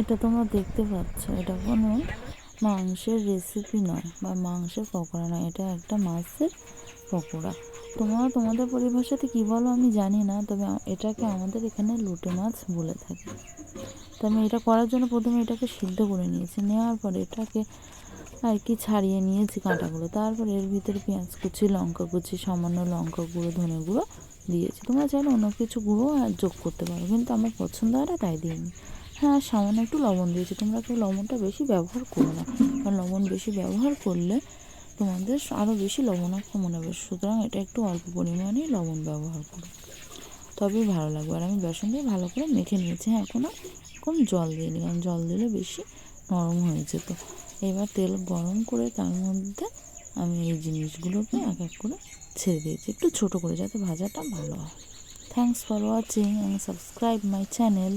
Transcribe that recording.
এটা তোমরা দেখতে পাচ্ছ, এটা কোনো মাংসের রেসিপি নয় বা মাংসের পকোড়া নয়, এটা একটা মাছের পকোড়া। তোমরা তোমাদের পরিভাষাতে কী বলো আমি জানি না, তবে এটাকে আমাদের এখানে লুটে মাছ বলে থাকে। তো আমি এটা করার জন্য প্রথমে এটাকে সিদ্ধ করে নিয়েছি, নেওয়ার পরে এটাকে আর কি ছাড়িয়ে নিয়েছি কাঁটাগুলো। তারপরে এর ভিতরে পেঁয়াজ কুচি, লঙ্কা কুচি, সামান্য লঙ্কা গুঁড়ো, ধনে গুঁড়ো দিয়েছি। তোমরা চাইলে অন্য কিছু গুঁড়ো যোগ করতে পারো, কিন্তু আমার পছন্দ হয় তাই দিইনি। হ্যাঁ সামান্য একটু লবণ দিয়েছি। তোমরা কেউ লবণটা বেশি ব্যবহার করো না। কারণ লবণ বেশি ব্যবহার করলে তোমাদের আরও বেশি লবণাক্ত মনে হবে। সুতরাং এটা একটু অল্প পরিমাণে লবণ ব্যবহার করো। তবেই ভালো লাগবে। আর আমি বেসন দিয়ে ভালো করে মেখে নিয়েছি। হ্যাঁ এখন আর এখন জল দিইনি কারণ জল দিলে বেশি নরম হয়ে যেত। এবার তেল গরম করে তার মধ্যে আমি এই জিনিসগুলোকে এক এক করে ছেড়ে দিয়েছি। একটু ছোটো করে যাতে ভাজাটা ভালো হয়। Thanks for watching and subscribe my channel